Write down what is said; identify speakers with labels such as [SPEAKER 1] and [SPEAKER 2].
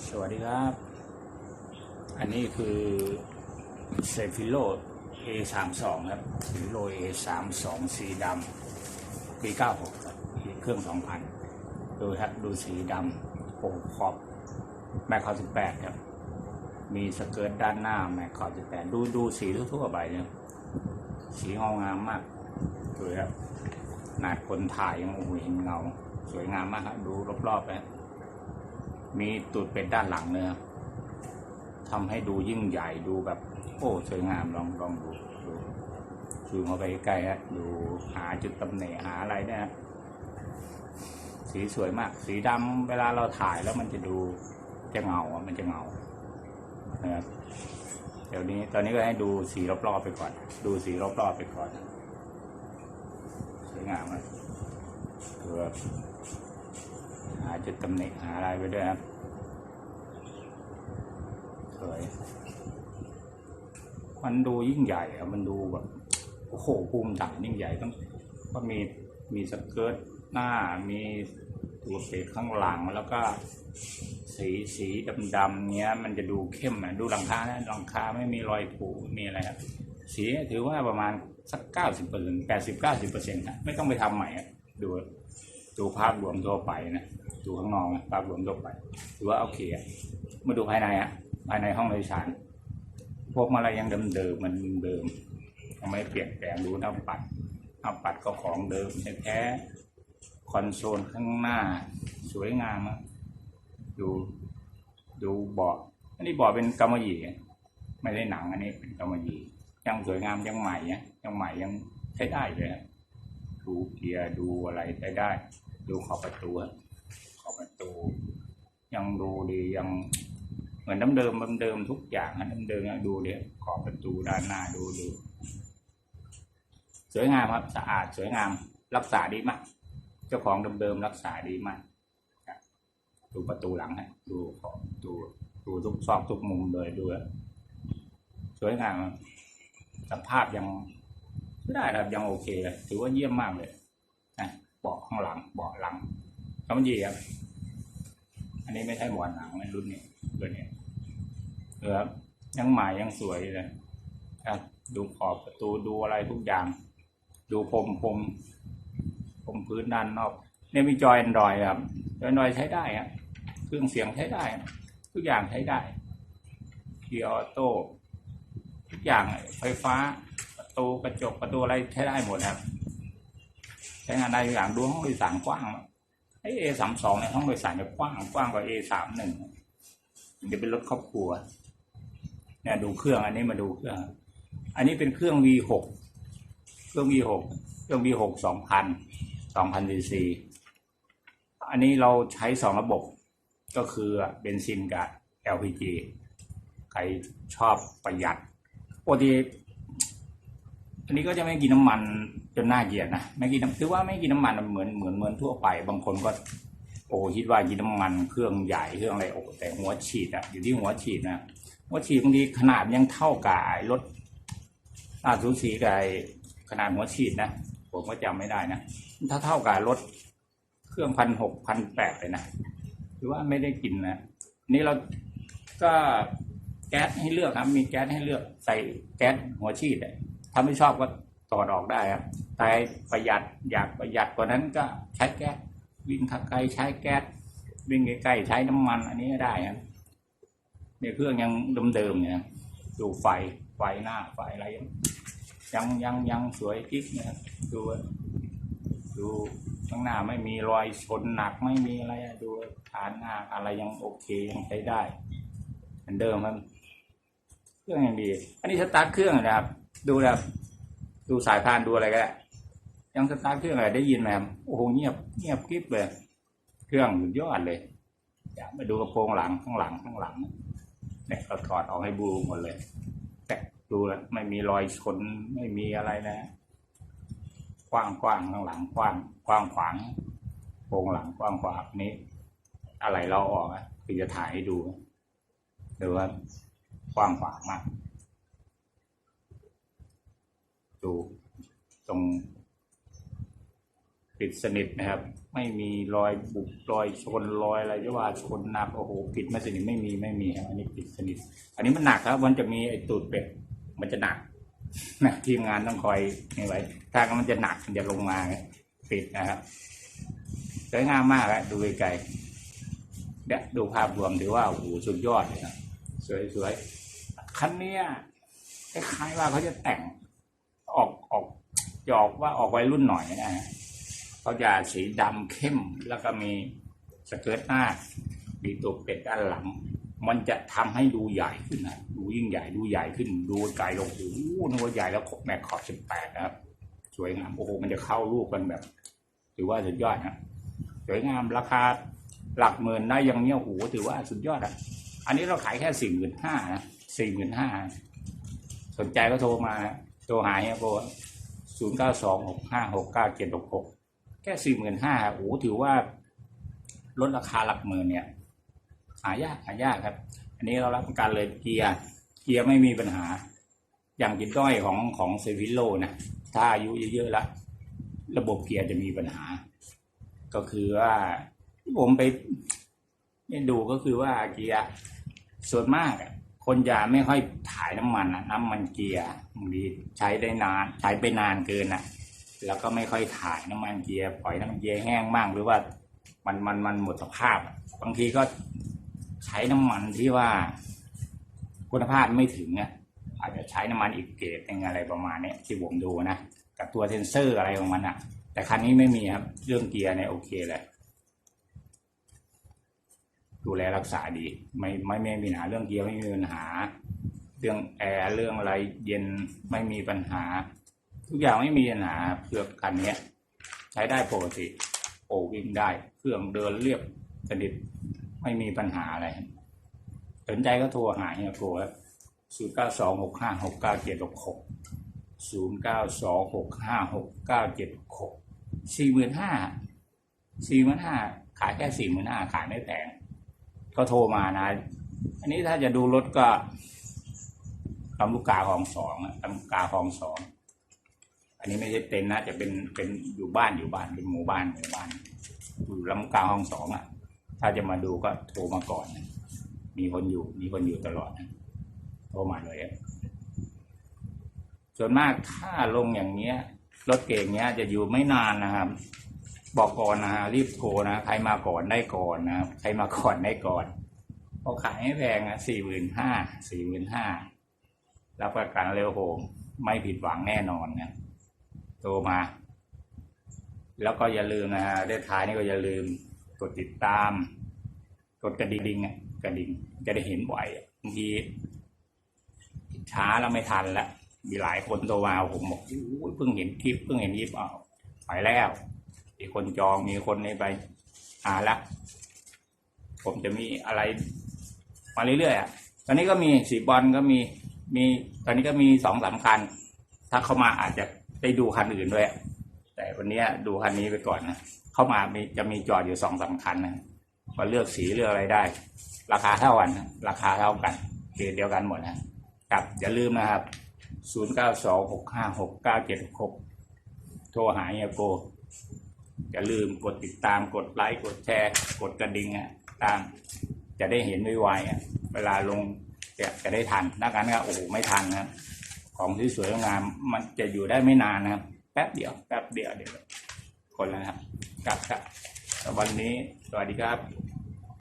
[SPEAKER 1] สวัสดีครับ อันนี้คือเซฟิโล A32 ครับเซฟิโล A32 สีดำปี 96 ครับ เครื่อง 2,000 ดูครับ ดูสีดำโอ้ขอบแม็กคอ18 ครับ มีสเกิร์ตด้านหน้าแม็กคอ18 ดูดูสีทั่วๆไปเนี่ยสีเงางามมากดูครับขนาดคนถ่ายยังโอ้โหเห็นเงา สวยงามมากครับ ดูรอบๆไป มีตูดเป็ดด้านหลังเลยครับทำให้ดูยิ่งใหญ่ดูแบบ โอ้สวยงามลองลองดูดูซูมเข้าไปใกล้ๆฮะดูหาจุดตำแหนิหาอะไรเนี่ยฮะสีสวยมาก สีดำเวลาเราถ่ายแล้วมันจะดูจะเงาอะมันจะเงานะครับเดี๋ยวนี้ตอนนี้ก็ให้ดูสีรอบๆไปก่อน ดูสีรอบๆไปก่อนสวยงามเลยดูแบบ หาจุดตำหนิหาอะไรไปด้วยครับ สวย มันดูยิ่งใหญ่อะมันดูแบบโอ้โหภูมิฐานยิ่งใหญ่ต้องก็มีมีสเกิร์ตหน้ามีตัวเศษข้างหลังแล้วก็ สีสีดำๆเนี้ย มันจะดูเข้มอะดูหลังคานะหลังคาไม่มีรอยผุมีอะไรครับสีถือว่าประมาณสักเก้าสิบเปอร์เซ็นต์แปดสิบเก้าสิบเปอร์เซ็นต์ไม่ต้องไปทำใหม่อะดู ดูภาพรวมทั่วไปนะดูข้างนอกนะภาพรวมทั่วไปถือว่าโอเคมาดูภายในอะภายในห้องโดยสาร พวกอะไรยังเดิมๆมันเดิมยังไม่เปลี่ยนแปลงดูหน้าปัดหน้าปัดก็ของเดิมแท้ๆคอนโซลข้างหน้า สวยงามอะดูดูเบาะอันนี้เบาะเป็นกำมะหยี่ไม่ได้หนังอันนี้เป็นกำมะหยี่ยังสวยงามยังใหม่ยังใหม่ยังใช้ได้เลยอะ ดูเกียร์ดูอะไรใช้ได้ ดูขอบประตูขอบประตู ยังดูดียังเหมือนเดิมๆเดิมทุกอย่างนะเดิมดูเดี๋ยขอบประตูด้านหน้าดูดู สวยงามครับสะอาดสวยงามรักษาดีมาก เจ้าของเดิมๆรักษาดีมากดูประตูหลังฮะดูขอบดูดูทุกซอกทุกมุมเลยดูสวยงามสภาพยัง ได้ครับยังโอเคเลยถือว่าเยี่ยมมากเลยนะเบาะข้างหลังเบาะหลังคำยีครับ อันนี้ไม่ใช่หมอนหนังในรุ่นนี้ตัวนี้เออครับยังใหม่ยังสวยเลยครับดูขอบประตูดูอะไรทุกอย่าง ดูพรมพรมพรมพื้นด้านนอกเนี่ยมีจอยแอนดรอยครับจอยแอนดรอยใช้ได้ครับเครื่องเสียงใช้ได้ ทุกอย่างใช้ได้เกียร์ออโต้ทุกอย่างไฟฟ้า ตูกระจกประตูอะไรใช้ได้หมดครับ ใช้งานได้ทุกอย่างดูห้องโดยสารกว้างไอเอสามสองในห้องโดยสารจะกว้างกว้างกว่าเอสามหนึ่งจะเป็นรถครอบครัวเนี่ยดูเครื่องอันนี้มาดูเครื่อง อันนี้เป็นเครื่อง V หกเครื่อง V หกเครื่อง V หกสองพันสองพันซีซีอันนี้เราใช้สองระบบก็คือเบนซินกับ LPG ใครชอบประหยัดปกติ อันนี้ก็จะไม่กินน้ำมันจนน่าเกลียดนะไม่กินน้ำถือว่าไม่กินน้ำมันเหมือนเหมือนเหมือนทั่วไป บางคนก็ โอ้คิดว่ากินน้ำมันเครื่องใหญ่เครื่องอะไรโอ้แต่หัวฉีดอะอยู่ที่หัวฉีดนะหัวฉีดบางทีขนาดยังเท่ากับไอ้รถอาสูสีกับไอ้ขนาดหัวฉีดนะผมก็จำไม่ได้นะถ้าเท่ากับรถเครื่องพันหกพันแปดเลยนะถือว่าไม่ได้กินนะนี่เราก็แก๊สให้เลือกครับ มีแก๊สให้เลือกใส่แก๊สหัวฉีดอะ ถ้าไม่ชอบก็ถอดออกได้ครับแต่ประหยัดอยากประหยัดกว่านั้นก็ใช้แก๊สวิ่งทางไกลใช้แก๊สวิ่งใกล้ๆใช้น้ำมัน อันนี้ก็ได้ครับในเครื่องยังเดิมๆเนี่ยดูไฟไฟหน้าไฟอะไรยังยังยังสวยกิ๊กนะครับดูดูข้างหน้าไม่มีรอยชนหนักไม่มีอะไรดูฐานหน้าอะไรยังโอเคยังใช้ได้ เหมือนเดิมครับ เครื่องยังดี อันนี้สตาร์ทเครื่องนะครับ ดูนะครับดูสายพานดูอะไรก็ได้ยังสตาร์ทเครื่องอะไรได้ยินไหมโอ้โหเงียบเงียบกริบเลย เครื่องสุดยอดเลยอยากมาดูกระโปรงหลังข้างหลังข้างหลังเนี่ยเราถอดออกให้บูหมดเลย แต่ดูแล้วไม่มีรอยชนไม่มีอะไรนะกว้างกว้างข้างหลังกว้างกว้างขวางโปรงหลังกว้างขวางนี้ อะไรเราออกอะคือจะถ่ายให้ดูดูว่ากว้างขวางมาก ดูตรงปิดสนิทนะครับ ไม่มีรอยบุบรอยชนรอยอะไรที่ว่าชนหนักโอ้โหปิดไม่สนิทไม่มีไม่มีครับอันนี้ปิดสนิท อันนี้มันหนักครับ มันจะมีไอ้ตูดเป็ดมันจะหนักนะทีมงานต้องคอยนี่ไว้ถ้ามันจะหนักมันจะลงมาปิดนะครับสวยงามมากอะดูไกลๆเนี่ยดูภาพรวมถือว่าโอ้โหสุดยอดเลยนะสวยๆคันเนี้ยคล้ายๆว่าเขาจะแต่ง ออกออกจะออกว่าออกไวรุ่นหน่อยนะฮะเขาจะสีดำเข้มแล้วก็มีสเกิร์ตหน้ามีตัวเป็ดด้านหลัง มันจะทำให้ดูใหญ่ขึ้นนะดูยิ่งใหญ่ดูใหญ่ขึ้น ดูไกลลงโอ้โหนึกว่าใหญ่แล้วขบแม็กขอบสิบแปดนะครับ สวยงามโอ้โหมันจะเข้ารูปกันแบบถือว่าสุดยอดนะสวยงามราคาหลักหมื่นได้ยังเนี้ยโอ้โหถือว่าสุดยอดอะ อันนี้เราขายแค่สี่หมื่นห้านะสี่หมื่นห้าสนใจก็โทรมา โทรหาเฮียโบศูนย์เก้าสองหกห้าหกเก้าเจ็ดหกหกแค่สี่หมื่นห้าโอ้ถือว่าลดราคาหลักหมื่นเนี่ย หายากหายากครับ อันนี้เรารับประกันเลยเกียร์เกียร์ไม่มีปัญหา อย่างจิตด้อยของของเซฟิโลนะถ้าอายุเยอะๆแล้วระบบเกียร์จะมีปัญหา ก็คือว่าที่ผมไปดูก็คือว่าเกียร์ส่วนมากอะ คนจะไม่ค่อยถ่ายน้ำมันอะน้ำมันเกียร์บางทีใช้ได้นานใช้ไปนานเกินอะแล้วก็ไม่ค่อยถ่ายน้ำมันเกียร์ปล่อยน้ำมันเกียร์แห้งมากหรือว่ามันมันมันหมดสภาพ บางทีก็ใช้น้ำมันที่ว่า คุณภาพไม่ถึงอะอาจจะใช้น้ำมันอีกเกรดหนึงอะไรประมาณนี้ที่ผมดูนะกับตัวเซนเซอร์อะไรของมันอะ แต่คันนี้ไม่มีครับเรื่องเกียร์เนี่ยโอเคเลย ดูแลรักษาดี ไม่ไม่ไม่มีปัญหาเรื่องเกียร์ไม่มีปัญหา เรื่องแอร์เรื่องอะไรเย็นไม่มีปัญหา ทุกอย่างไม่มีปัญหาเพื่อคันเนี้ยใช้ได้ปกติโอวิ่งได้ เครื่องเดินเรียบสนิทไม่มีปัญหาอะไรสนใจก็โทรหาเฮียโกครับศูนย์เก้าสองหกห้าหกเก้าเจ็ดหกหกศูนย์เก้าสองหกห้าหกเก้าเจ็ดหกสี่หมื่นห้าสี่หมื่นห้าขายแค่สี่หมื่นห้าขายไม่แพง ก็โทรมานะ อันนี้ถ้าจะดูรถก็ลำลูกกาคลองสองลำลูกกาคลองสอง อันนี้ไม่ใช่เต็นนะ จะเป็นเป็นอยู่บ้านอยู่บ้านเป็นหมู่บ้านหมู่บ้านอยู่ลำลูกกาคลองสองอะ ถ้าจะมาดูก็โทรมาก่อนนะมีคนอยู่ มีคนอยู่ตลอดนะโทรมาเลยส่วนมากถ้าลงอย่างเงี้ยรถเก่งเงี้ยจะอยู่ไม่นานนะครับ บอกก่อนนะฮะรีบโทรนะใครมาก่อนได้ก่อนนะใครมาก่อนได้ก่อนเพราขายไม่แพงอะสี่หมื่นห้าสี่หมื่นห้ารับประกันเร็วโหมไม่ผิดหวังแน่นอนนะโทรมา แล้วก็อย่าลืมนะฮะได้ท้ายนี่ก็อย่าลืมกดติดตาม กดกระดิ่งอะกระดิ่งจะได้เห็นบ่อยบางทีช้าแล้วไม่ทันแล้วมีหลายคนโทรมาผมบอกอู้ยเพิ่งเห็นคลิปเพิ่งเห็นคลิปอ้าไปแล้ว มีคนจองมีคนในไปหาละผมจะมีอะไรมาเรื่อยๆอะตอนนี้ก็มีสีบอลก็มีมีตอนนี้ก็มีสองสามคัน ถ้าเข้ามาอาจจะได้ดูคันอื่นด้วย แต่วันนี้ดูคันนี้ไปก่อนนะเข้ามามีจะมีจอดอยู่สองสามคันนะก็เลือกสีเลือกอะไรได้ ราคาเท่ากันนะราคาเท่ากันเกรดเดียวกันหมดนะครับอย่าลืมนะครับศูนย์เก้าสองหกห้าหกเก้าเจ็ดหกโทรหาเฮียโก อย่าลืมกดติดตามกดไลค์กดแชร์ กดกระดิ่งอะตาม จะได้เห็นไวๆอะเวลาลงจะจะได้ทันนักการก็โอ้โหไม่ทันนะของที่สวยงามมันจะอยู่ได้ไม่นานนะครับ แป๊บเดียวแป๊บเดียวเดี๋ยวคนแล้วนะครับกลับครับวันนี้สวัสดีครับ